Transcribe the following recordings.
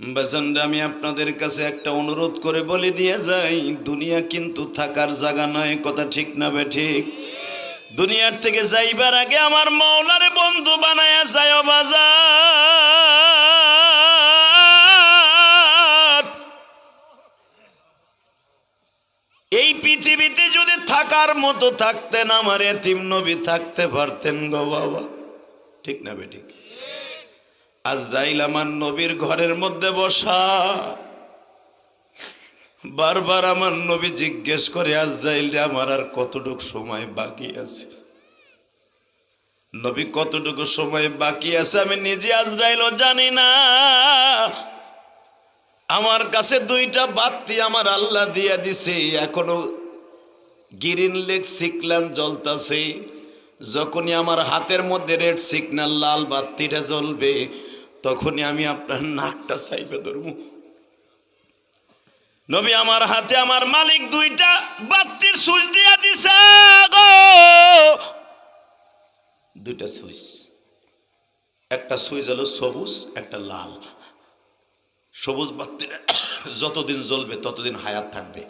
বেসনটা আমি আপনাদের কাছে একটা অনুরোধ করে বলে দিয়ে যাই, দুনিয়া কিন্তু থাকার জায়গা নয়, কথা ঠিক না বে ঠিক? দুনিয়ার থেকে যাইবার আগে আমার মৌলারে বন্ধু বানায়া যায় বাজার। এই পৃথিবীতে যদি থাকার মতো থাকতেন, আমার এতিম নবী থাকতে পারতেন গো বাবা। ঠিক না বে ঠিক? আজরাইল আমার নবীর ঘরের মধ্যে বসা। বারবার আমার নবী জিজ্ঞেস করে, আজরাইল রে, আমার আর কতটুকু সময় বাকি আছে? নবী, কতটুকু সময় বাকি আছে? আমি নিজে আজরাইলও জানি না। আমার কাছে দুইটা বাতি আমার আল্লাহ দিয়া দিছে। এখনও গ্রিন লেগ সিকলান জ্বলতাছে। যখনই আমার হাতের মধ্যে রেড সিগন্যাল, লাল বাতিটা জ্বলবে তখনই আমি আপনার নাকটা চাইবে ধরবো। নবী আমার হাতে আমার মালিক দুইটা বাতির সুইচ দিয়া দিছে দুইটা সুইচ একটা সুইচ হলো সবুজ, একটা লাল। সবুজ বাতিটা যতদিন জ্বলবে ততদিন হায়াত থাকবে।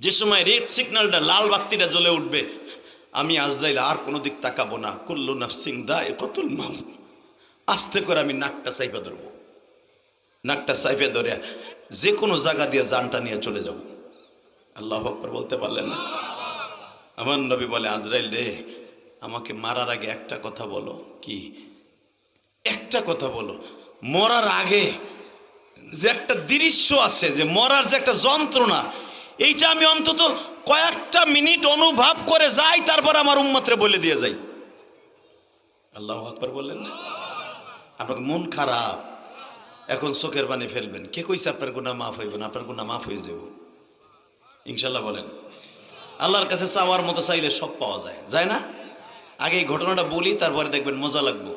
যে সময় রেড সিগন্যালটা লাল বাত্তিটা জ্বলে উঠবে, আমি আজরাইল আর কোনো দিক তাকাবো না। কুল্লু নাফসিং দা এ কতুল মাউত। আস্তে করে আমি নাকটা চাইপে ধরবো। নাকটা চাইপে ধরে যে কোনো জায়গা দিয়ে জানটা নিয়ে চলে যাব। আল্লাহ আকবর বলতে পারলেন না? আমার নবী বলে, আজরাইল রে, আমাকে মারার আগে একটা কথা বলো। কি? একটা কথা বলো। মরার আগে যে একটা দৃশ্য আছে, যে মরার যে একটা যন্ত্রণা, এইটা আমি অন্তত কয়েকটা মিনিট অনুভব করে যাই, তারপর আমার উম্মতরে বলে দিয়ে যাই। আল্লাহ আকবর বললেন না? আপনার মন খারাপ। এখন চোখের পানি ফেলবেন। কে কইছে আপনার গুণা মাফ হইব না? আপনার গুণা মাফ হয়ে যাব। ইনশাল্লাহ বলেন। আল্লাহর কাছে চাওয়ার মতো চাইলে সব পাওয়া যায়। যায় না? আগে এই ঘটনাটা বলি, তারপরে দেখবেন মজা লাগবো।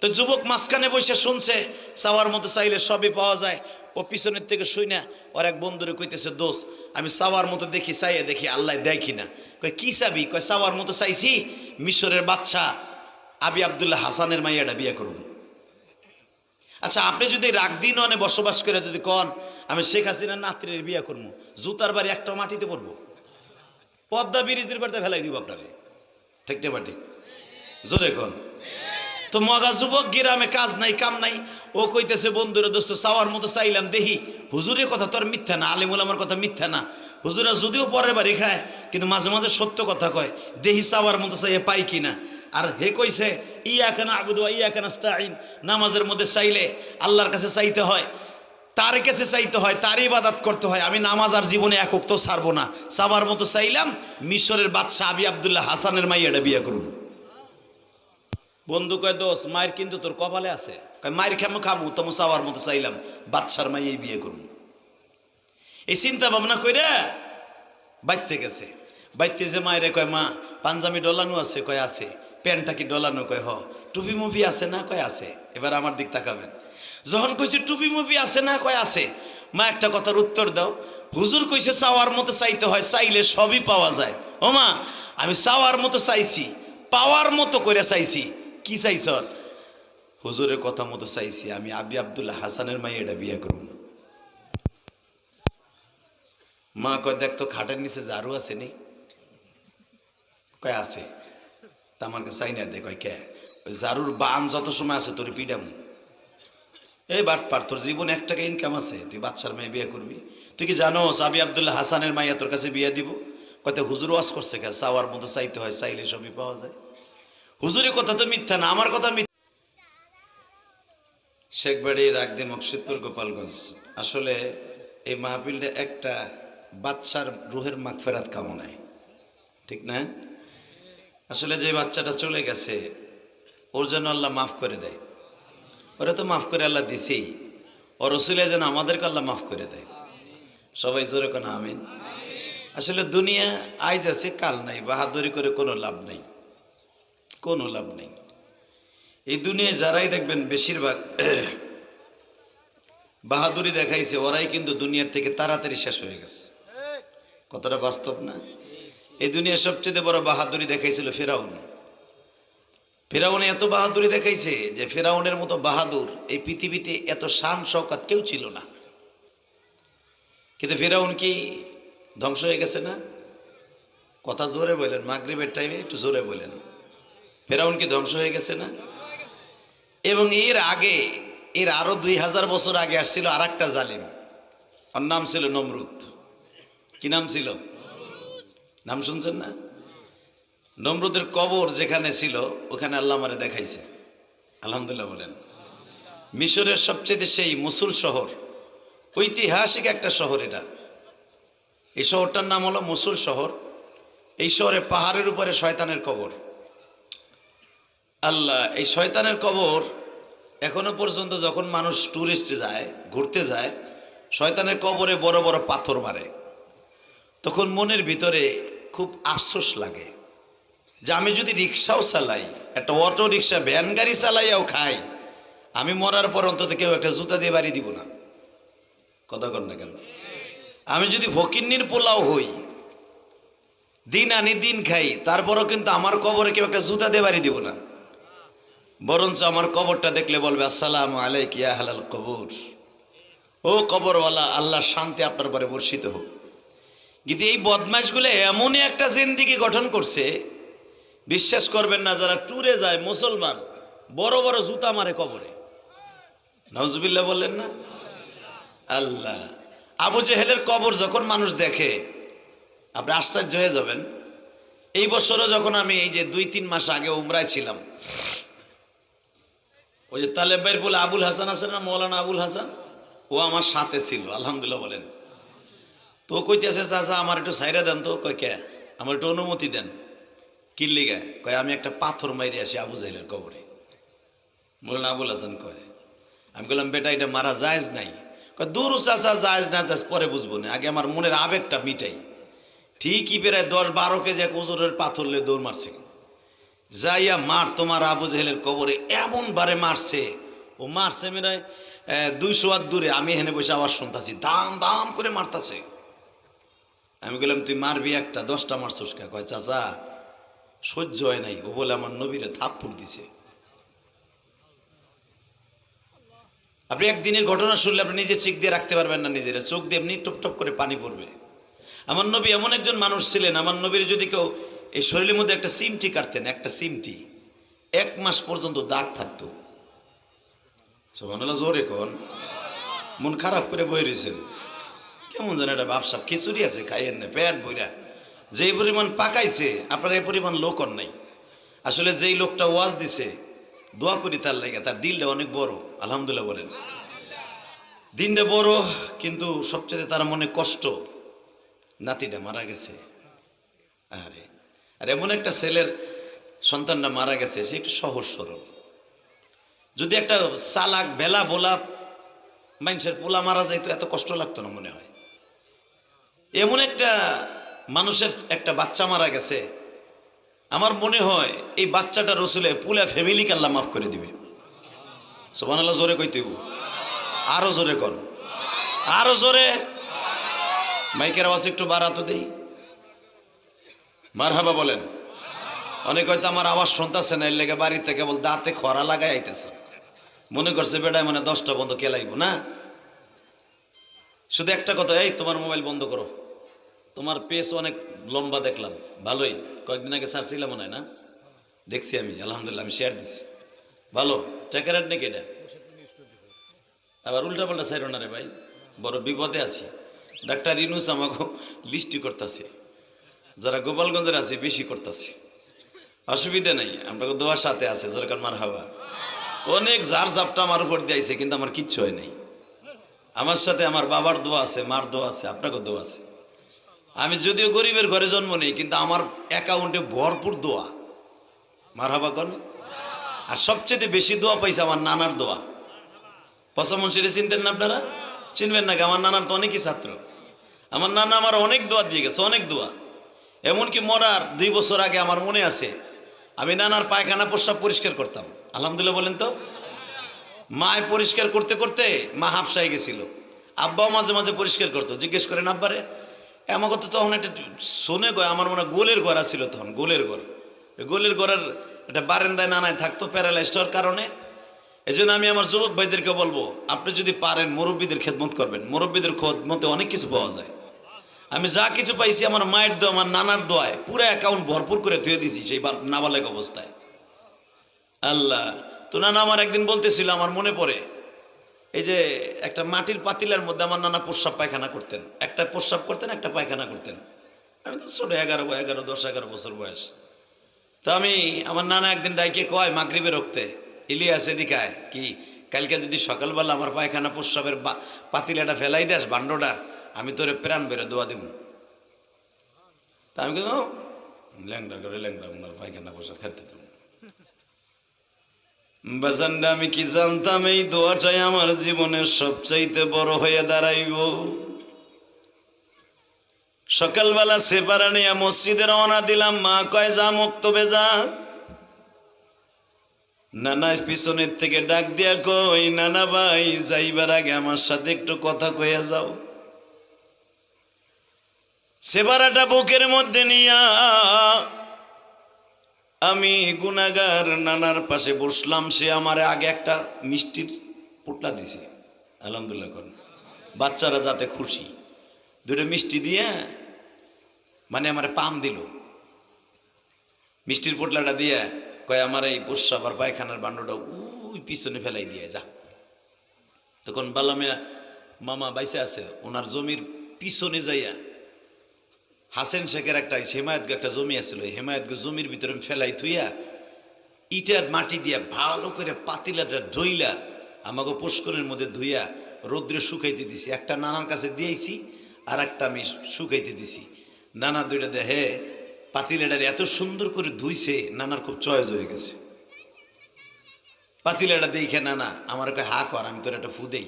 তো যুবক মাঝখানে বসে শুনছে, চাওয়ার মতো চাইলে সবই পাওয়া যায়। ও পিছনের থেকে শুই না, ওর এক বন্ধুরে কইতেছে দোষ আমি চাওয়ার মতো দেখি, চাইয়ে দেখি, আল্লাহ দেয় কিনা? কয়, কি চাবি? কয়, চাওয়ার মতো চাইছি, মিশরের বাচ্চা আবি আবদুল্লাহ হাসানের মাইয়াটা বিয়ে করব আচ্ছা আপনি যদি রাগদিন অনে বসবাস করে যদি কন, আমি শেখ হাসিনার নাত্রীর বিয়ে করব, জুতার বাড়ি একটা মাটিতে পড়ব পদ্মা বিরিতির বাড়িতে ফেলাই দিব আপনারে। ঠিক বাটি জোরে কন। তো মগা যুবক, গ্রামে কাজ নাই, কাম নাই, ও কইতেছে, বন্ধুরা, দোস্ত, চাওয়ার মতো চাইলাম দেহি হুজুরের কথা তো আর মিথ্যা না, আলিমুল আমার কথা মিথ্যা না। হুজুরা যদিও পরের বাড়ি খায়, কিন্তু মাঝে মাঝে সত্য কথা কয় দেহি চাওয়ার মতো চাইয়ে পাই কিনা? আর হে কইছে ইয়া কেন আবুদু ইয়া কেন আস্তাইন নামাজের মধ্যে চাইলে আল্লাহর কাছে চাইতে হয়, তার কাছে চাইতে হয়, তার ইবাদাত করতে হয়। আমি নামাজ আর জীবনে একক তো ছাড়বো না। সাবার মতো চাইলাম, মিশরের বাদশাহ আবি আবদুল্লাহ হাসানের মাইয়াটা বিয়ে করব বন্ধু কয় দোষ মায়ের কিন্তু তোর কপালে আছে। মায়ের খামু? খামু তোমার চাওয়ার মতো চাইলাম বাচ্চার এই বিয়ে করব এই চিন্তা ভাবনা কইরা বাইতে গেছে। বাইতে যে মায়ের কয়, মা, পাঞ্জাবি ডলানো আছে? কয়, আছে। প্যান্টটা কি ডলানো কয়, হ। টুপি মুভি আছে না কয় আছে? এবার আমার দিক তাকাবেন। যখন কইছে টুপি মুভি আছে না কয় আছে, মা একটা কথার উত্তর দাও। হুজুর কইছে চাওয়ার মতো চাইতে হয়, চাইলে সবই পাওয়া যায়। ও মা, আমি চাওয়ার মতো চাইছি, পাওয়ার মতো করে চাইছি। কি চাইছ? হুজুরের কথা মতো চাইছি, আমি আবি আবদুল্লাহ হাসানের মাই এটা বিয়ে করব মা কয়, দেখ তো খাটের নিচে ঝাড়ু আছে নি কয়, আছে। তা কাছে চাই না, দে কয়, কে? ওই ঝাড়ুর বান যত সময় আছে তোর পিডাম এই বাট পার, তোর জীবনে এক টাকা ইনকাম আছে, তুই বাচ্চার মেয়ে বিয়ে করবি। তুই কি জানো আবি আবদুল্লাহ হাসানের মাইয়া তোর কাছে বিয়ে দিব? কয়তো হুজুর ওয়াজ করছে কে চাওয়ার মতো চাইতে হয়, চাইলে সবই পাওয়া যায়। হুজুরের কথা তো মিথ্যা না, আমার কথা মিথ্যা। শেখবাড়ি রাগদি মকসিদপুর, গোপালগঞ্জ। আসলে এই মাহফিলটা একটা বাচ্চার রুহের মাগফেরাত কামনায়। ঠিক না? আসলে যে বাচ্চাটা চলে গেছে, ওর জন্য আল্লাহ মাফ করে দেয়। ওরা তো মাফ করে আল্লাহ দিছেই। ওর রসুলে যেন আমাদেরকে আল্লাহ মাফ করে দেয়। সবাই জোরে কোনো আমিন? আসলে দুনিয়া আইজ আছে, কাল নাই, বাহাদুরি করে কোনো লাভ নেই। কোনো লাভ নেই। এই দুনিয়ায় যারাই দেখবেন বেশিরভাগ বাহাদুরি দেখাইছে, ওরাই কিন্তু দুনিয়ার থেকে তাড়াতাড়ি শেষ হয়ে গেছে। কতটা বাস্তব না? এই দুনিয়ার সবচেয়ে বড় বাহাদুরি দেখাইছিল ফেরাউন। ফেরাউনে এত বাহাদুরি দেখাইছে যে ফেরাউনের মতো বাহাদুর এই পৃথিবীতে এত শান শওকাত কেউ ছিল না। কিন্তু ফেরাউন কি ধ্বংস হয়ে গেছে না? কথা জোরে বলেন, মাগরিবের টাইমে একটু জোরে বলেন। ফেরাউন কি ধ্বংস হয়ে গেছে না? এবং এর আগে, এর আরও দুই হাজার বছর আগে আসছিল আর একটা জালিম। ওর নাম ছিল নমরুদ। কি নাম ছিল? নাম শুনছেন না? নমরুদের কবর যেখানে ছিল, ওখানে আল্লাহ আমারে দেখাইছে। আলহামদুলিল্লাহ বলেন। মিশরের সবচেয়ে সেই মুসুল শহর, ঐতিহাসিক একটা শহর এটা। এই শহরটার নাম হলো মুসুল শহর। এই শহরে পাহাড়ের উপরে শয়তানের কবর। আল্লাহ, এই শয়তানের কবর এখনও পর্যন্ত যখন মানুষ ট্যুরিস্ট যায়, ঘুরতে যায়, শয়তানের কবরে বড় বড় পাথর মারে। তখন মনের ভিতরে খুব আফসোস লাগে যে আমি যদি রিক্সাও চালাই, একটা অটো রিক্সা, ভ্যান গাড়ি চালাইয়াও খাই, আমি মরার পর অন্তত কেউ একটা জুতা দিয়ে বাড়ি দিব না। কথা কর না কেন? আমি যদি ফকিন্নির পোলাও হই, দিন আনি দিন খাই, তারপরও কিন্তু আমার কবরে কেউ একটা জুতা দিয়ে বাড়ি দিব না। বরঞ্চ আমার কবরটা দেখলে বলবে, আসসালাম আলাইক ইয়া হালাল কবর। ও কবরওয়ালা আল্লাহ শান্তি আপনার পরে বর্ষিত হোক। কিন্তু এই বদমাশগুলো এমনই একটা জিন্দিগি গঠন করছে, বিশ্বাস করবেন না যারা ট্যুরে যায় মুসলমান, বড় বড় জুতা মারে কবরে। নজবিল্লা বললেন না? আল্লাহ। আবু জেহেলের কবর যখন মানুষ দেখে, আপনি আশ্চর্য হয়ে যাবেন। এই বছরও যখন আমি এই যে দুই তিন মাস আগে উমরায় ছিলাম, ওই যে তালেব বলে আবুল হাসান আছে না, মৌলানা আবুল হাসান? ও আমার সাথে ছিল, আলহামদুলিল্লাহ বলেন। তো কইতেছে চাচা আমার একটু সাইরা দেন তো। কয়, কে? আমার একটু অনুমতি দেন। কিল্লি গায়ে কয়, আমি একটা পাথর মাইরে আসি আবু জাহিলের কবরে। মৌলানা আবুল হাসান কয়? আমি বললাম বেটা, এটা মারা জায়েজ নাই। কয়, দূর চাচা জায়েজ না, জায়েজ পরে বুঝব না। আগে আমার মনের আবেগটা মিটাই। ঠিকই বেড়ায় দশ বারো কেজি এক ওজনের পাথর লে দৌড় মারছে। যাইয়া মার তোমার আবু জাহেলের কবরে এমন বারে মারছে। ও মারছে মেরায় দুইশো হাত দূরে। আমি হেনে বসে আবার শুনতাছি। দাম দাম করে মারতাছে। আমি বললাম তুই মারবি একটা, দশটা মারছস কা? কয়, চাচা, সহ্য হয় নাই। ও বলে, আমার নবীরে থাপ্পড় দিছে। আপনি একদিনের ঘটনা শুনলে আপনি নিজে চিক দিয়ে রাখতে পারবেন না নিজের, চোখ দিয়ে এমনি টপ করে পানি পড়বে। আমার নবী এমন একজন মানুষ ছিলেন, আমার নবীর যদি কেউ এই শরীরের মধ্যে একটা সিমটি কাটতেন, একটা সিমটি, এক মাস পর্যন্ত দাগ থাকতো। সোহানুল্লাহ জোরে কোন? মন খারাপ করে বই রয়েছেন কেমন যেন একটা ব্যবসা। খিচুড়ি আছে, খাইয়েন না, পেট বইরা যেই পরিমাণ পাকাইছে, আপনার এই পরিমাণ লোকর নাই। আসলে যেই লোকটা ওয়াজ দিছে, দোয়া করি তার লাগে, তার দিলটা অনেক বড়, আলহামদুলিল্লাহ বলেন। দিনটা বড়, কিন্তু সবচেয়ে তার মনে কষ্ট, নাতিটা মারা গেছে। আরে, আর এমন একটা ছেলের সন্তানটা মারা গেছে, সে একটু সহজ সরল। যদি একটা চালাক বেলা বোলা, মানুষের পোলা মারা যাইতো, এত কষ্ট লাগতো না মনে হয়। এমন একটা মানুষের একটা বাচ্চা মারা গেছে। আমার মনে হয় এই বাচ্চাটা রসুলে পুলা ফ্যামিলিকে আল্লাহ মাফ করে দিবে। সোমান আল্লাহ জোরে কইতে আরও জোরে কর আরও জোরে। মাইকের আওয়াজ একটু বাড়াতো দেই। মার হাবা বলেন। অনেক হয়তো আমার আওয়াজ শুনতেছে না, এর লেগে বাড়িতে কেবল দাঁতে খরা লাগাই আইতেছে। মনে করছে বেটায় মানে দশটা বন্ধ কেলাইব, না? শুধু একটা কথা, এই তোমার মোবাইল বন্ধ করো। তোমার পেস অনেক লম্বা দেখলাম, ভালোই। কয়েকদিন আগে ছাড়ছিলাম মনে হয় না? দেখছি আমি, আলহামদুলিল্লাহ, আমি শেয়ার দিচ্ছি ভালো টেকারেট নাকি এটা? আবার উল্টা পাল্টা সাইরো না রে ভাই, বড় বিপদে আছি। ডাক্তার ইনুস আমাকে লিস্টি করতেছে। যারা গোপালগঞ্জের আছে, বেশি করতেছে। অসুবিধা নাই, আমরা দোয়ার সাথে আছে যেরকম মার হাওয়া অনেক জার জাপটা আমার উপর দিয়েছে কিন্তু আমার কিচ্ছু হয় নাই। আমার সাথে আমার বাবার দোয়া আছে, মার দোয়া আছে, আপনাকে দোয়া আছে। আমি যদিও গরিবের ঘরে জন্ম নেই, কিন্তু আমার অ্যাকাউন্টে ভরপুর দোয়া। মার হাবা কন আর সবচেয়ে বেশি দোয়া পাইছে আমার নানার দোয়া। পশামন সেটা চিনতেন না আপনারা? চিনবেন নাকি আমার নানার তো অনেকই ছাত্র। আমার নানা আমার অনেক দোয়া দিয়ে গেছে, অনেক দোয়া। এমনকি মরার দুই বছর আগে আমার মনে আছে, আমি নানার পায়খানা প্রস্রাব পরিষ্কার করতাম। আলহামদুলিল্লাহ বলেন তো। মায় পরিষ্কার করতে করতে মা হাফসাই গেছিল। আব্বাও মাঝে মাঝে পরিষ্কার করতো। জিজ্ঞেস করেন, আব্বারে আমাকে তো তখন একটা শোনে গয় আমার মনে গোলের গড়া ছিল তখন, গোলের ওই গোলের ঘরের এটা বারেন্দায় নানায় থাকতো প্যারালাইজড হওয়ার কারণে। জন্য আমি আমার যুবক ভাইদেরকে বলব, আপনি যদি পারেন, মুরব্বীদের খেদমত করবেন। মুরব্বীদের খেদমতে অনেক কিছু পাওয়া যায়। আমি যা কিছু পাইছি, আমার মায়ের দোয়া, আমার নানার দোয়ায় পুরো অ্যাকাউন্ট ভরপুর করে ধুয়ে দিছি সেই নাবালেক অবস্থায়। আল্লাহ, তো নানা আমার একদিন বলতেছিল, আমার মনে পড়ে এই যে একটা মাটির পাতিলার মধ্যে আমার নানা প্রস্রাব পায়খানা করতেন। একটা প্রস্রাব করতেন, একটা পায়খানা করতেন। আমি তো ছোট, এগারো এগারো, দশ, এগারো বছর বয়স। তো আমি, আমার নানা একদিন ডাইকে কয় মাগরিবে রক্তে, ইলিয়াস এদিকায় কি, কালকে যদি সকালবেলা আমার পায়খানা প্রস্রাবের পাতিলাটা ফেলাই দেস ভাণ্ডটা আমি তোরে প্রাণ বেরো দোয়া দেব তা আমি কেন ল্যাংডা করে ল্যাংডা পায়খানা প্রস্রাব খেতে দেবো বাজানটা আমি কি জানতাম, এই দোয়াটাই আমার জীবনের সবচাইতে বড় হয়ে দাঁড়াইব। সকালবেলা সেপারা নিয়ে মসজিদে রওনা দিলাম, মা কয়, যা মুক্তবে যা। নানা পিছনের থেকে ডাক দিয়া কই নানা ভাই, যাইবার আগে আমার সাথে একটু কথা কইয়া যাও। সেবারাটা বুকের মধ্যে নিয়া আমি গুনাগার নানার পাশে বসলাম, সে আমার আগে একটা মিষ্টির পোটলা দিছে। আলহামদুলিল্লাহ কর বাচ্চারা যাতে খুশি। দুটো মিষ্টি দিয়ে মানে আমার পাম দিল। মিষ্টির পোটলাটা দিয়ে কয়, আমার এই আর পায়খানার বান্ডটা উই পিছনে ফেলাই দিয়ে যা। তখন বালামিয়া মামা বাইসে আছে। ওনার জমির পিছনে যাইয়া হাসেন শেখের একটা হেমায়তকে একটা জমি আছিল হেমায়তকে জমির ভিতরে ফেলাই থুইয়া ইটার মাটি দিয়া ভালো করে পাতিলাটা ধইলা আমাকে পুষ্করের মধ্যে ধুইয়া রৌদ্রে শুকাইতে দিছি। একটা নানার কাছে দিয়েছি আর একটা আমি শুকাইতে দিছি। নানা দুইটা দেহে পাতিলাটার এত সুন্দর করে ধুইছে, নানার খুব চয়েস হয়ে গেছে। পাতিলাটা দেখে নানা, আমার একটা হা, কর, আমি তোর একটা ফু দেই।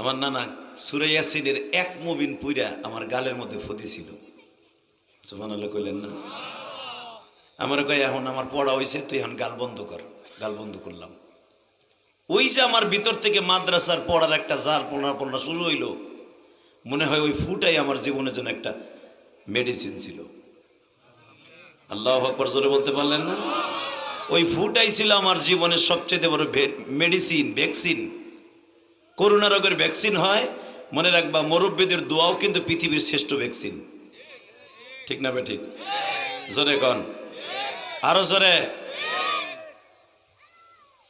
আমার নানা সুরাইয়াসিনের এক মুবিন পুইরা আমার গালের মধ্যে ফদি ছিল। কইলেন না? আমার কয়, এখন আমার পড়া হয়েছে তুই এখন গাল বন্ধ কর। গাল বন্ধ করলাম। ওই যে আমার ভিতর থেকে মাদ্রাসার পড়ার একটা জাল পড়া পড়া শুরু হইল, মনে হয় ওই ফুটাই আমার জীবনের জন্য একটা মেডিসিন ছিল। আল্লাহ আকবর জোরে বলতে পারলেন না? ওই ফুটাই ছিল আমার জীবনের সবচেয়ে বড় মেডিসিন ভ্যাকসিন করোনা রোগের ভ্যাকসিন হয়, মনে রাখবা, মুরব্বীদের দোয়াও কিন্তু পৃথিবীর শ্রেষ্ঠ ভ্যাকসিন ঠিক না ঠিক জোরে কন। আরও জোরে।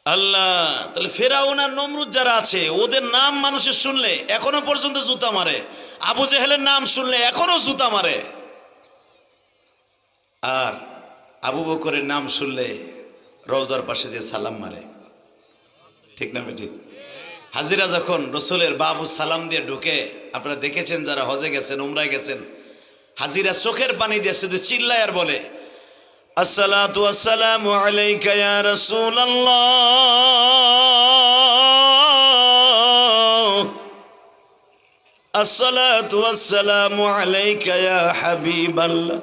আল্লাহ, তাহলে ফেরাউন আর নমরুদ যারা আছে, ওদের নাম মানুষের শুনলে, এখনও পর্যন্ত জুতা মারে। আবু জেহেলের নাম শুনলে, এখনও জুতা মারে। আর আবু বকরের নাম শুনলে, রওজার পাশে যে সালাম মারে। ঠিক না ঠিক হাজিরা যখন রসুলের বাবু সালাম দিয়ে ঢুকে, আপনারা দেখেছেন যারা হজে গেছেন, উমরায় গেছেন, হাজিরা চোখের পানি দিয়ে শুধু চিল্লায় আর বলে, আসসালাতু আসসালামু আলাইকা ইয়া রাসূলুল্লাহ। আসসালাতু আসসালামু আলাইকা ইয়া হাবিবাল্লাহ।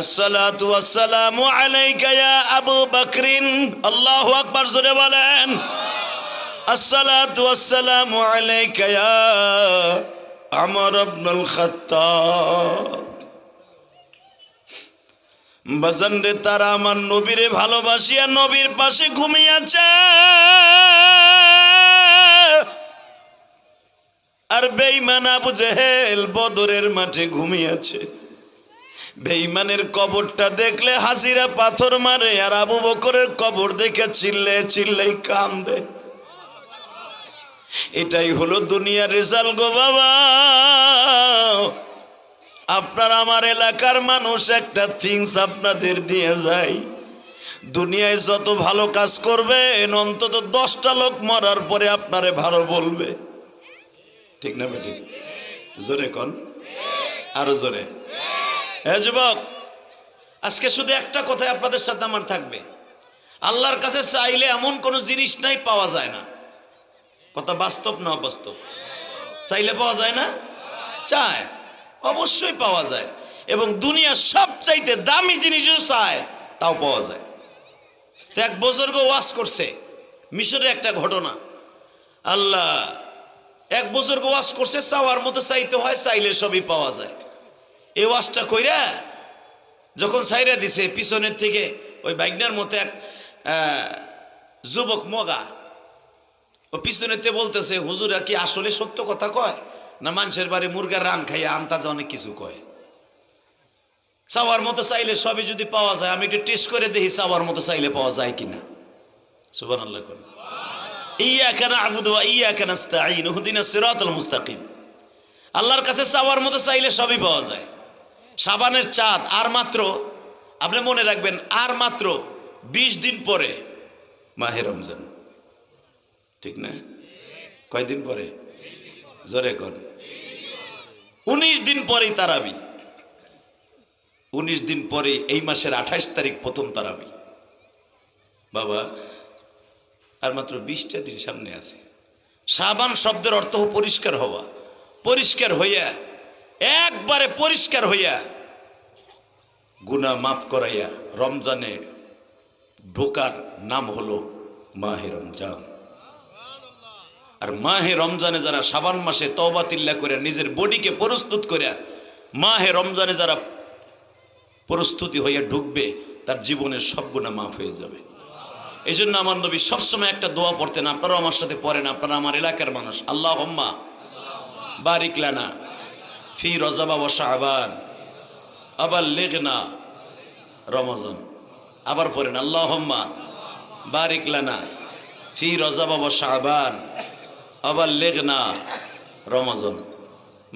আসসালাতু আসসালামু আলাইকা ইয়া আবু বকরিন। আল্লাহু আকবার, জোরে বলেন। আসসালাতু আসসালামু আলাইকা ইয়া আমর ইবনুল খাত্তাব। বাজান রে, তারা আমার নবীরে ভালোবাসিয়া নবীর পাশে ঘুমিয়েছে। আর বেঈমান আবু জেহেল বদরের মাঠে ঘুমিয়েছে। বেঈমানের কবরটা দেখলে হাসিরা পাথর মারে আর আবু বকরের কবর দেখে চিল্লে চিল্লেই কান্দে। এটাই হলো দুনিয়ার রেজাল্ট গো বাবা। আপনার আমার এলাকার মানুষ একটা থিংস আপনাদের দিয়ে যায়। দুনিয়ায় যত ভালো কাজ করবেন, অন্তত দশটা লোক মরার পরে আপনারে ভালো বলবে। ঠিক না বেটি? জোরে কন। আরও জোরে। হ্যাঁ যুবক, আজকে শুধু একটা কথাই আপনাদের সাথে আমার থাকবে। আল্লাহর কাছে চাইলে এমন কোনো জিনিস নাই পাওয়া যায় না। কথা বাস্তব না অবাস্তব? চাইলে পাওয়া যায় না? চায়। অবশ্যই পাওয়া যায়। এবং দুনিয়ার সব চাইতে দামি জিনিসও চায়, তাও পাওয়া যায়। তো এক বুজুর্গ ওয়াজ করছে মিশরে একটা ঘটনা। আল্লাহ, এক বুজুর্গ ওয়াজ করছে, চাওয়ার মতো চাইতে হয়, চাইলে সবই পাওয়া যায়। এই ওয়াজটা কইরা যখন সাইরা দিছে, পিছনের থেকে ওই বাইকনার মতো এক যুবক মগা ও পিছনেতে বলতেছে, হুজুরা কি আসলে সত্য কথা কয়? না মানুষের বাড়ি মুরগার রান খাইয়া আন্তাজে অনেক কিছু কয়? চাওয়ার মতো চাইলে সবই যদি পাওয়া যায়, আমি একটু টেস্ট করে দেখি চাওয়ার মতো চাইলে পাওয়া যায় কিনা। সুবান আল্লাহ করুন ইয়াকা না'বুদু ওয়া ইয়াকা নাস্তাঈন ইহদিনাস সিরাতাল মুস্তাকিম। আল্লাহর কাছে চাওয়ার মতো চাইলে সবই পাওয়া যায়। সাবানের চাঁদ, আর মাত্র, আপনি মনে রাখবেন, আর মাত্র ২০ দিন পরে মাহে রমজান। ঠিক না? কয়দিন পরে? জোরে কর উনিশ দিন পরেই তারাবি। উনিশ দিন পরে এই মাসের আঠাইশ তারিখ প্রথম তারাবি। বাবা, আর মাত্র বিশটা দিন সামনে আছে। সাবান শব্দের অর্থ পরিষ্কার হওয়া। পরিষ্কার হইয়া, একবারে পরিষ্কার হইয়া গুনা মাফ করাইয়া রমজানে ঢোকার নাম হলো মাহে রমজান। আর মাহে রমজানে যারা সাবান মাসে তওবাতিল্লা করে, নিজের বডিকে প্রস্তুত করে, মাহে রমজানে যারা প্রস্তুতি হইয়া ঢুকবে, তার জীবনের সব গুণা মাফ হয়ে যাবে। এই জন্য আমার নবী সবসময় একটা দোয়া পড়তেন, আপনারাও আমার সাথে পড়েন, আপনারা আমার এলাকার মানুষ আল্লাহ হম্মা বারিক লানা ফি রজাবা ও শাহবান আবার লেগনা রমজান। আবার পড়েন আল্লাহ হম্মা বারিক লানা ফি রজাবা ও শাহবান আবার লেগনা রমজান।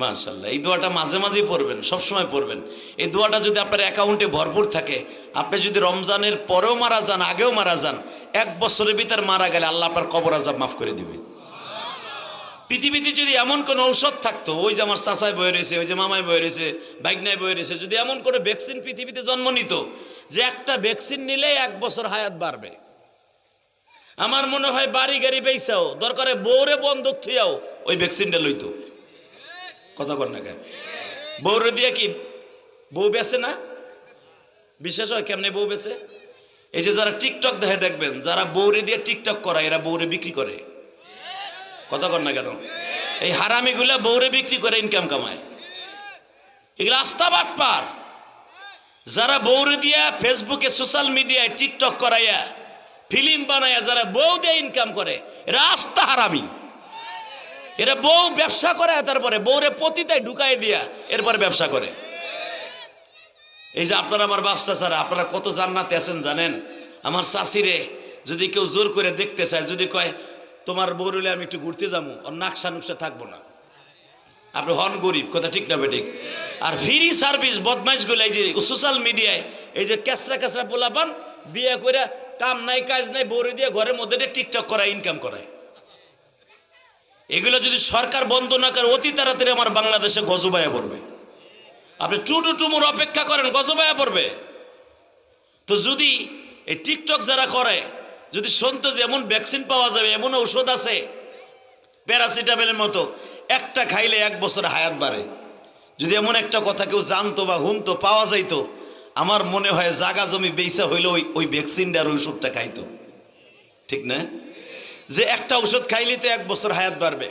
মাশাল্লাহ এই দোয়াটা মাঝে মাঝেই পড়বেন, সবসময় পড়বেন। এই দোয়াটা যদি আপনার অ্যাকাউন্টে ভরপুর থাকে, আপনি যদি রমজানের পরেও মারা যান, আগেও মারা যান, এক বছরের ভিতর মারা গেলে আল্লাহ আপনার কবর আজাব মাফ করে দিবে। পৃথিবীতে যদি এমন কোন ঔষধ থাকতো, ওই যে আমার চাচায় বয়ে রয়েছে, ওই যে মামায় বয়ে রয়েছে বাইকনায় বয়ে রয়েছে, যদি এমন কোনো ভ্যাকসিন পৃথিবীতে জন্ম নিত, যে একটা ভ্যাকসিন নিলে এক বছর হায়াত বাড়বে। আমার মনে হয় বাড়ি গাড়ি বেচাও দরকারে বউরে বন্দুক থুয়াও ওই ভ্যাকসিনটা লইতো। কথা কর না কেন? বউরে দিয়ে কি, বউ বেছে না? বিশেষ হয় কেমনে বউ বেছে এই যে যারা টিকটক দেখে দেখবেন, যারা বউরে দিয়ে টিকটক করায়, এরা বউরে বিক্রি করে। কথা কর না কেন? এই হারামিগুলা বউরে বিক্রি করে ইনকাম কামায়। এগুলো আস্থা বাটপার। যারা বউরে দিয়া ফেসবুকে সোশ্যাল মিডিয়ায় টিকটক করাইয়া ফিল্ম বানাইয়া যারা বউ দিয়ে ইনকাম করে রাস্তা হারামি। এরা বউ ব্যবসা করে, তারপরে বউরে পতিতায় ঢুকাই দিয়া এরপরে ব্যবসা করে। এই যে আপনারা আমার ব্যবসা ছাড়া আপনারা কত জান্নাতে আছেন জানেন? আমার চাষিরে যদি কেউ জোর করে দেখতে চায়, যদি কয়, তোমার বউরলে আমি একটু ঘুরতে যাব আর নাকশা নুকসা থাকব না। আপনি হন গরিব, কথা ঠিক না বেঠিক। আর ফ্রি সার্ভিস বদমাইশগুলো এই যে সোশ্যাল মিডিয়ায় এই যে ক্যাসরা ক্যাসরা পোলাপান, বিয়ে করে কাম নাই, কাজ নাই, বউরে দিয়ে ঘরের মধ্যে টিকটক করায় ইনকাম করায়। এগুলো যদি সরকার বন্ধ না করে, অতি তাড়াতাড়ি আমার বাংলাদেশে গজবায়া পড়বে। আপনি টু টু টুমুর অপেক্ষা করেন, গজবায়া পড়বে। তো যদি এই টিকটক যারা করে, যদি শুনতো যে এমন ভ্যাকসিন পাওয়া যাবে, এমন ঔষধ আছে, প্যারাসিটামলের মতো, একটা খাইলে এক বছর হায়াত বাড়ে। যদি এমন একটা কথা কেউ জানতো বা হুনতো, পাওয়া যাইতো আমার মনে হয় জাগা জমি বেইসা হইলে ওই ওই ভ্যাকসিনটার ওষুধটা খাইতো। ঠিক না? যে একটা ওষুধ খাইলে তো এক বছর হায়াত বাড়বে।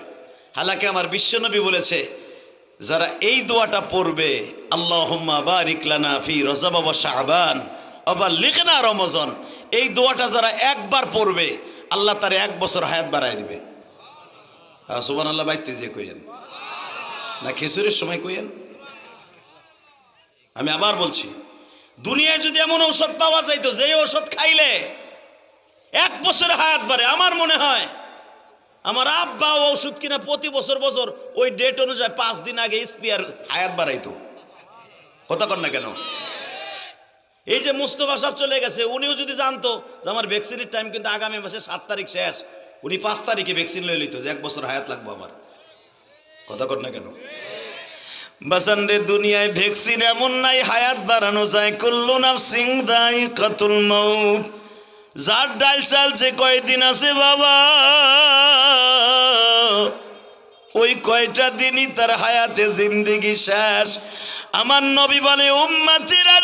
হালাকে আমার বিশ্বনবী বলেছে, যারা এই দোয়াটা পড়বে আল্লাহ শাহবান রমজান, এই দোয়াটা যারা একবার পড়বে, আল্লাহ তার এক বছর হায়াত বাড়ায় দিবে। সুবান আল্লাহ বাইতে যে কইেন না খিচুড়ির সময় কইেন আমি আবার বলছি দুনিয়ায় যদি এমন ঔষধ পাওয়া যাইতো যে ঔষধ খাইলে এক বছর হায়াত বাড়ে। আমার মনে হয়, আমার আব্বা ওষুধ কিনা প্রতি বছর বছর ওই ডেট অনুযায়ী পাঁচ দিন আগে স্পিয়ার হায়াত বাড়াইতো। কথা কর না কেন? এই যে মুস্তফা সাহেব চলে গেছে, উনিও যদি জানতো যে আমার ভ্যাকসিনের টাইম কিন্তু আগামী মাসে সাত তারিখ শেষ, উনি পাঁচ তারিখে ভ্যাকসিন লয়ে লিত যে এক বছর হায়াত লাগবো আমার। কথা কর না কেন? বাসান রে দুনিয়ায় ভ্যাকসিন এমন নাই, হায়াত বাড়ানো যায়। কুল্লু নাফসিং দাই কাতুল মৌত যার ডাল চাল যে কয়দিন আছে বাবা, ওই কয়টা দিনই তার হায়াতে জিন্দিগি শেষ। আমার নবী বলে, উম্মাতিরা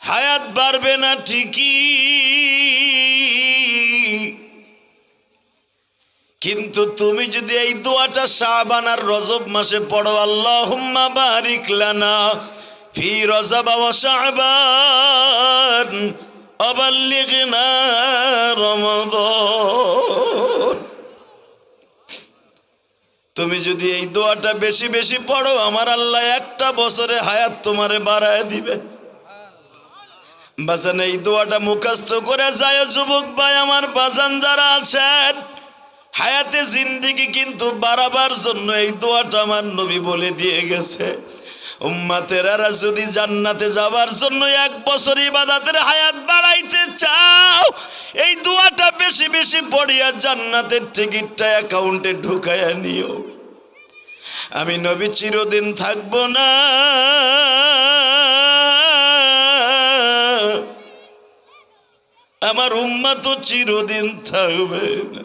হায়াত বাড়বে না ঠিকই। কিন্তু তুমি যদি এই দোয়াটা শাবান আর রজব মাসে পড়ো, আল্লাহুম্মা বারিক লানা ফি রজব শাবান, অবাল্লিগনা রমাদান। তুমি যদি এই দোয়াটা বেশি বেশি পড়ো, আমার আল্লাহ একটা বছরে হায়াত তোমারে বাড়ায় দিবে। বাজান এই দোয়াটা মুখস্থ করে যায়, যুবক ভাই আমার বাজান যারা আছেন হায়াতে জিন্দিগি কিন্তু বাড়াবার জন্য এই দোয়াটা আমার নবী বলে দিয়ে গেছে। উম্মাতেরারা যদি জান্নাতে যাবার জন্য এক বছর ইবাদাতের হায়াত বাড়াইতে চাও, এই দোয়াটা বেশি বেশি পড়িয়া জান্নাতের টিকিটটা অ্যাকাউন্টে ঢুকাইয়া নিও। আমি নবী চিরদিন থাকব না। আমার উম্মা তো চিরদিন থাকবে না।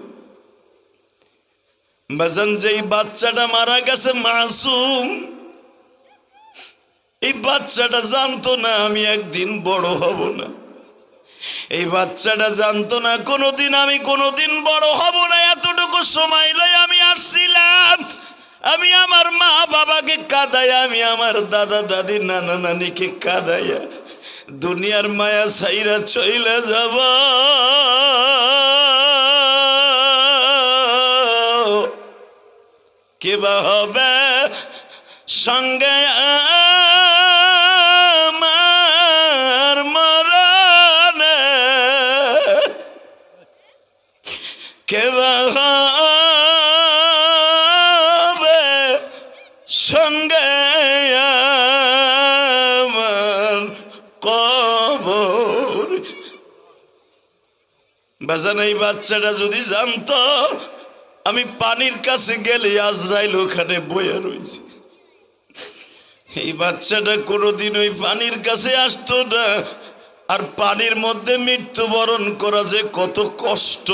বাজান, যেই বাচ্চাটা মারা গেছে মাসুম, এই বাচ্চাটা জানতো না আমি একদিন বড় হব না। এই বাচ্চাটা জানতো না কোনোদিন আমি কোনোদিন বড় হব না। এতটুকু সময় লই আমি আসছিলাম। আমি আমার মা বাবাকে কাদাই আমি আমার দাদা দাদি নানা নানিকে কাদাইয়া দুনিয়ার মায়া সাইরা চইলে যাব। কিবা হবে সঙ্গে আমার মরণে? কেবা হবে সঙ্গে আমার কবর? বাজান, এই বাচ্চাটা যদি জানতো আমি পানির কাছে গেলে আজরাইল ওখানে বয়ে রয়েছে এই বাচ্চাটা কোনোদিন ওই পানির কাছে আসতো না। আর পানির মধ্যে মৃত্যুবরণ করা যে কত কষ্ট।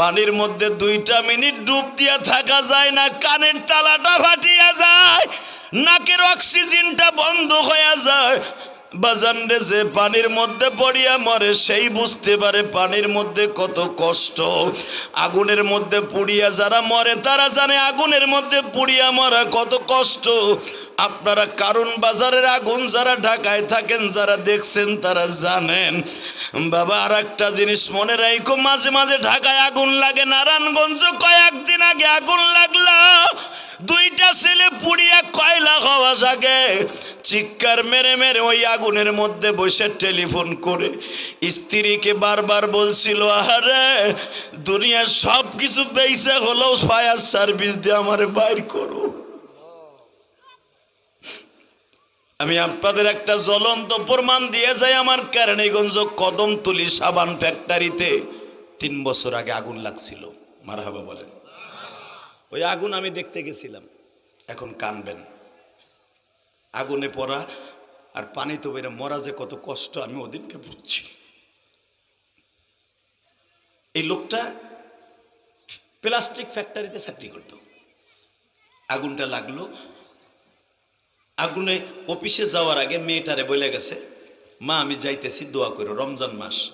পানির মধ্যে দুইটা মিনিট ডুব দিয়া থাকা যায় না, কানের তালাটা ফাটিয়া যায়, নাকের অক্সিজেনটা বন্ধ হয়ে যায়। বাজান রে যে পানির মধ্যে পড়িয়া মরে, সেই বুঝতে পারে পানির মধ্যে কত কষ্ট। আগুনের মধ্যে পুড়িয়া যারা মরে, তারা জানে আগুনের মধ্যে পুড়িয়া মরা কত কষ্ট। আপনারা কারণ বাজারের আগুন যারা ঢাকায় থাকেন, যারা দেখছেন, তারা জানেন। বাবা আর একটা জিনিস মনে রাখো মাঝে মাঝে ঢাকায় আগুন লাগে, নারায়ণগঞ্জ কয়েকদিন আগে আগুন লাগল। দুইটা ছেলে পুড়িয়া কয়লা হওয়া জাগে। চিৎকার মেরে মেরে ওই আগুনের মধ্যে বসে টেলিফোন করে। স্ত্রীকে বারবার বলছিল আরে দুনিয়ার সব কিছু বেইসে হলেও ফায়ার সার্ভিস দিয়ে আমার বাইর করো। আমি আপনাদের একটা জ্বলন্ত প্রমাণ দিয়ে যাই আমার কেরানীগঞ্জ কদমতলি সাবান ফ্যাক্টরিতে। তিন বছর আগে আগুন লাগছিল। মারহাবা বলেন। ওই আগুন আমি দেখতে গেছিলাম। এখন কানবেন। আগুনে পড়া আর পানি তো বেরো মরা যে কত কষ্ট, আমি ওদিনকে বুঝছি। এই লোকটা প্লাস্টিক ফ্যাক্টরিতে চাকরি করত। আগুনটা লাগল। আগুনে অফিসে যাওয়ার আগে মেয়েটারে বলে গেছে, মা, আমি যাইতেছি, দোয়া করো, রমজান মাস।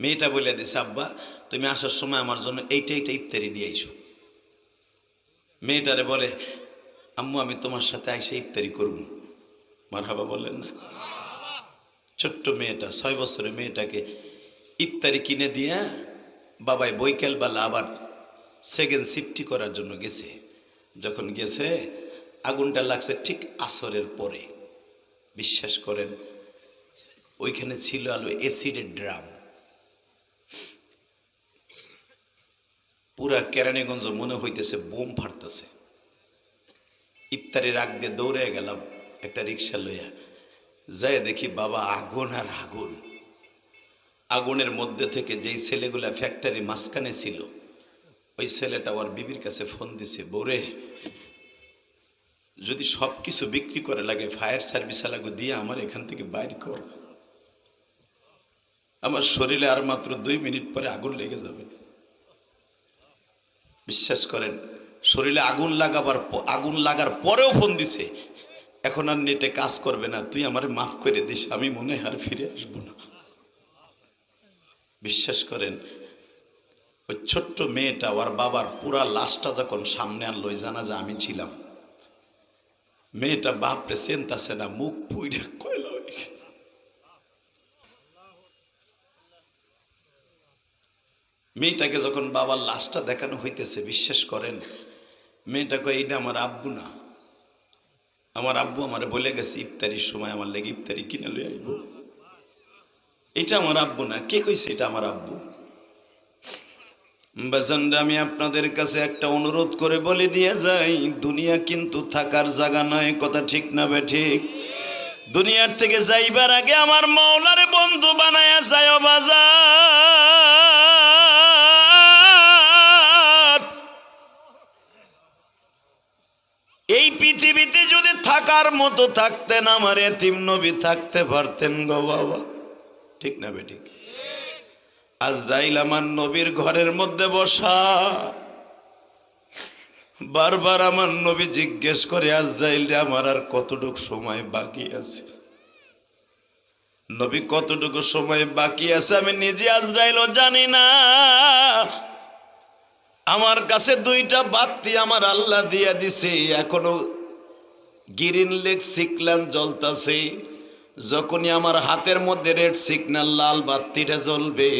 মেয়েটা বলে দিছে, আব্বা, তুমি আসার সময় আমার জন্য এইটা এইটা ইফতারি নিয়ে আইসো। মেয়েটারে বলে, আম্মু, আমি তোমার সাথে আইসে ইফতারি করব। মার হাবা বললেন, না। ছোট্ট মেয়েটা, ছয় বছরের মেয়েটাকে ইফতারি কিনে দিয়ে বাবাই বৈকাল বেলা আবার সেকেন্ড শিফটি করার জন্য গেছে। যখন গেছে, আগুনটা লাগছে ঠিক আসরের পরে। বিশ্বাস করেন, ওইখানে ছিল আলো অ্যাসিডের ড্রাম। পুরা কেরানীগঞ্জ মনে হইতেছে বোম ফাটতেছে। ইফতারির আগ দিয়ে দৌড়ে গেলাম, একটা রিক্সা লইয়া। যাই দেখি বাবা আগুন আর আগুন। আগুনের মধ্যে থেকে যেই ছেলেগুলা ফ্যাক্টরি মাঝখানে ছিল, ওই ছেলেটা ওর বিবির কাছে ফোন দিছে বৌরে যদি সব কিছু বিক্রি করে লাগে ফায়ার সার্ভিস লাগো দিয়ে আমার এখান থেকে বাইর কর। আমার শরীরে আর মাত্র দুই মিনিট পরে আগুন লেগে যাবে। বিশ্বাস করেন, শরীরে আগুন লাগাবার আগুন লাগার পরেও ফোন দিছে। এখন আর নেটে কাজ করবে না, তুই আমারে মাফ করে দিস, আমি মনে আর ফিরে আসব না। বিশ্বাস করেন, ওই ছোট্ট মেয়েটা, ওর বাবার পুরা লাশটা যখন সামনে আনলো, ওই জানা যে আমি ছিলাম। মেয়েটা বাপরে চেনতাছে না, মুখ পুইরে কয়লা হয়ে গেছে। মেয়েটাকে যখন বাবার লাশটা দেখানো হইতেছে, বিশ্বাস করেন, মেয়েটা কয়, এইটা আমার আব্বু না। আমার আব্বু আমারে বলে গেছে, ইফতারির সময় আমার লেগে ইফতারি কিনে লই আইব। এটা আমার আব্বু না। কে কইছে এটা আমার আব্বু? বাজানরা, আমি আপনাদের কাছে একটা অনুরোধ করে বলে দিয়ে যাই, দুনিয়া কিন্তু থাকার জায়গা নয়, কথা ঠিক না বে ঠিক? দুনিয়ার থেকে যাইবার আগে আমার মৌলারে বন্ধু বানায়া যায় বাজার এই পৃথিবীতে যদি থাকার মতো থাকতেন, আমার এতিম নবী থাকতে পারতেন গো বাবা। ঠিক না বে ঠিক আজরাইল আমার নবীর ঘরের মধ্যে বসা। বারবার আমার নবী জিজ্ঞেস করে, আজরাইল আমার আর কতটুকু সময় বাকি আছে? নবী, কতটুকু সময় বাকি আছে? আমি নিজে আজরাইলও জানি না। আমার কাছে দুইটা বাতি আমার আল্লাহ দিয়া দিছে। এখনও গ্রিন লেগ সিকলান জ্বলতাছে। যখনই আমার হাতের মধ্যে রেড সিগন্যাল, লাল বাতিটা জ্বলবে,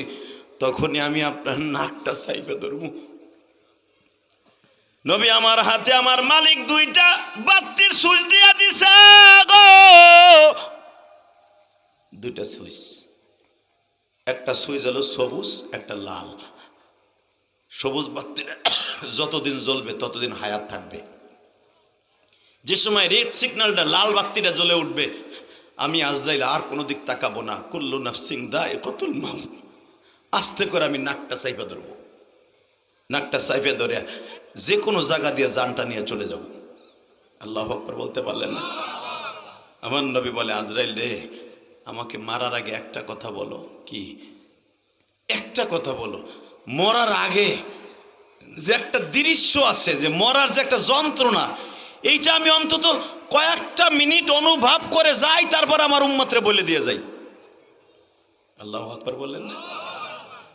তখনই আমি আপনার নাকটা চাইবে ধরবো। নবী আমার হাতে আমার মালিক দুইটা বাতির সুইচ দিয়া দিছে গো দুইটা সুইচ। একটা সুইচ হলো সবুজ, একটা লাল। সবুজ বাতিটা যতদিন জ্বলবে, ততদিন হায়াত থাকবে। যে সময় রেড সিগন্যালটা লাল বাতিটা জ্বলে উঠবে, আমি আজরাইল আর কোনো দিক তাকাবো না। কুল্লু নাফসিং দা এ কতুল মাম আস্তে করে আমি নাকটা সাইপে ধরবো। নাকটা সাইপে ধরে যে কোনো জায়গা দিয়ে জানটা নিয়ে চলে যাব। আল্লাহ আকবর বলতে পারলেন না? আমার নবী বলে, আজরাইল রে, আমাকে মারার আগে একটা কথা বলো। কি? একটা কথা বলো। মরার আগে যে একটা দৃশ্য আছে, যে মরার যে একটা যন্ত্রণা, এইটা আমি অন্তত কয়েকটা মিনিট অনুভব করে যাই, তারপর আমার উম্মতরে বলে দিয়ে যাই। আল্লাহ আকবর বললেন না?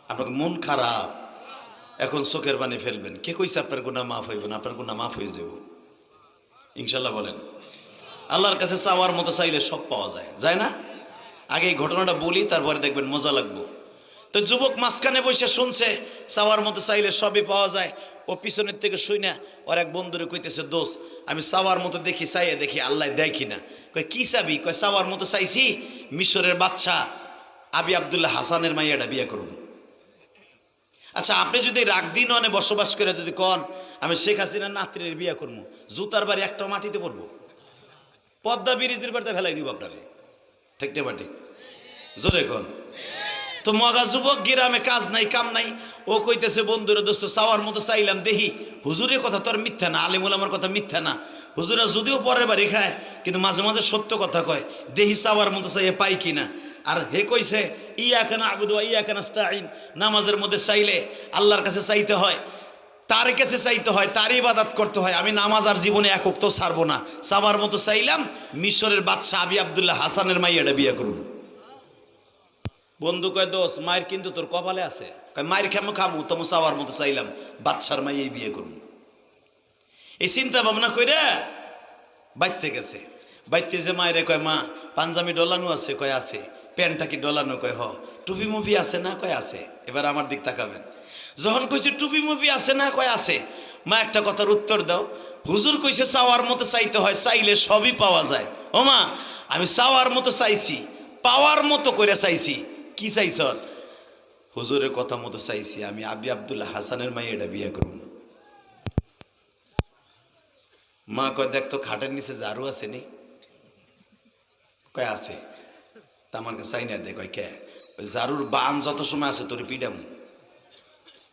আপনার মন খারাপ, এখন চোখের পানি ফেলবেন। কে কইছে আপনার গুণা মাফ হইব না? আপনার গুণা মাফ হয়ে যাব ইনশাল্লাহ বলেন। আল্লাহর কাছে চাওয়ার মতো চাইলে সব পাওয়া যায়। যায় না? আগে এই ঘটনাটা বলি, তারপরে দেখবেন মজা লাগবো। তো যুবক মাঝখানে বসে শুনছে চাওয়ার মতো চাইলে সবই পাওয়া যায়। ও পিছনের থেকে শুই না, ওর এক বন্ধুরে কইতেছে দোষ আমি চাওয়ার মতো দেখি, চাইয়ে দেখি, আল্লাহ দেয় কিনা? কয়, কি চাবি? কয় চাওয়ার মতো চাইছি, মিশরের বাচ্চা, আবি আবদুল্লাহ হাসানের মাইয়াটা বিয়ে করব আচ্ছা আপনি যদি রাগ দিন অনে বসবাস করে যদি কন, আমি শেখ হাসিনার নাত্রীর বিয়ে করব, জুতার বাড়ি একটা মাটিতে পড়ব পদ্মা বিরোধীর বাড়িতে ফেলাই দিব আপনারে। ঠিক ঠিক? জোরে কন। তো মগা যুবক গ্রামে কাজ নাই, কাম নাই। ও কইতেছে, বন্ধুরা, দোস্ত, চাওয়ার মতো চাইলাম, দেখি। হুজুরের কথা তোর মিথ্যা না আলিমুল আমার কথা মিথ্যা না। হুজুরা যদিও পরের বাড়ি খায়, কিন্তু মাঝে মাঝে সত্য কথা কয় দেহি চাওয়ার মতো চাইয়ে পাই কিনা আর হে কইছে ইয়া কেন আবুদ ইয়া কেন আস্তাইন নামাজের মধ্যে চাইলে আল্লাহর কাছে চাইতে হয়, তার কাছে চাইতে হয়, তার ইবাদাত করতে হয়। আমি নামাজ আর জীবনে একক তো ছাড়বো না। চাবার মতো চাইলাম, মিশরের বাদশাহ আবি আবদুল্লাহ হাসানের মাইয়াটা বিয়ে করুন। বন্ধু কয় দোষ মায়ের কিন্তু তোর কপালে আছে। মায়ের খামো খামু তোমার চাওয়ার মতো চাইলাম, বাচ্চার এই বিয়ে করুন এই চিন্তা ভাবনা কইরা বাইতে গেছে। বাইতে যে মায়ের কয়, মা, পাঞ্জাবি ডলানো আছে, কয়, আছে। প্যান্টটা কি ডলানো? কয়, হ। টুপি মুভি আছে না? কয়, আছে। এবার আমার দিক তাকাবেন। যখন কইছে, টুপি মুভি আছে না? কয়, আছে। মা একটা কথার উত্তর দাও। হুজুর কইছে, চাওয়ার মতো চাইতে হয়, চাইলে সবই পাওয়া যায়। ও মা, আমি চাওয়ার মতো চাইছি, পাওয়ার মতো করে চাইছি। কি চাইছ হুজুরের কথা মতো চাইছি, আমি আবি আবদুল্লাহ হাসানের মাই এটা বিয়ে করব। মা কয়, দেখ তো খাটের নিচে ঝাড়ু আছে নি? কয়, আছে। তা আমার চাই না দে, কয়, কে? ঝাড়ুর বান যত সময় আছে তোর পিডামু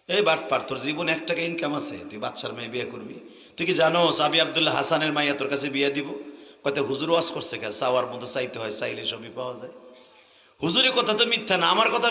এই বাট পার তোর জীবন এক টাকা ইনকাম আছে, তুই বাচ্চার মেয়ে বিয়ে করবি? তুই কি জানো সাবি আবদুল্লাহ হাসানের মাইয়া তোর কাছে বিয়ে দিব? কত হুজুর ওয়াজ করছে কে চাওয়ার মতো চাইতে হয়, চাইলে সবই পাওয়া যায়। হুজুরের কথা তো মিথ্যা না আমার কথা